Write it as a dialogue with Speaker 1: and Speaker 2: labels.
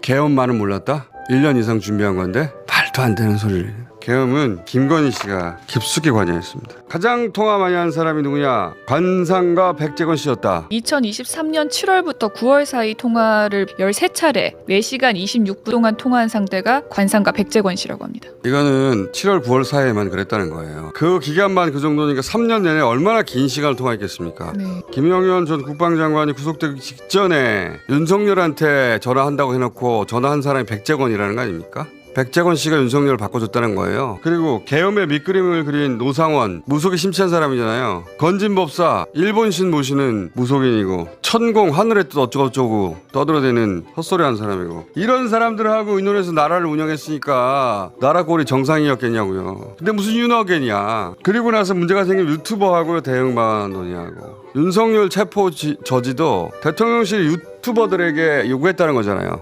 Speaker 1: 계엄만은 몰랐다? 1년 이상 준비한 건데 말도 안 되는 소리를. 계엄은 김건희 씨가 깊숙이 관여했습니다. 가장 통화 많이 한 사람이 누구냐? 관상가 백재건 씨였다.
Speaker 2: 2023년 7월부터 9월 사이 통화를 13차례 4시간 26분 동안 통화한 상대가 관상가 백재권 씨라고 합니다.
Speaker 1: 이거는 7월 9월 사이에만 그랬다는 거예요. 그 기간만 그 정도니까 3년 내내 얼마나 긴 시간을 통화했겠습니까?
Speaker 2: 네.
Speaker 1: 김영현 전 국방장관이 구속되기 직전에 윤석열한테 전화한다고 해놓고 전화한 사람이 백재권이라는 거 아닙니까? 백재권 씨가 윤석열을 바꿔줬다는 거예요. 그리고 계엄의 밑그림을 그린 노상원 무속이 심취한 사람이잖아요. 건진법사 일본신 모시는 무속인이고 천공 하늘의 뜻 어쩌고저쩌고 떠들어대는 헛소리하는 사람이고 이런 사람들하고 의논해서 나라를 운영했으니까 나라 꼴이 정상이었겠냐고요. 근데 무슨 윤어겐이야. 그리고 나서 문제가 생긴 유튜버하고 대응반론이하고 윤석열 체포 지- 저지도 대통령실 유튜버들에게 요구했다는 거잖아요.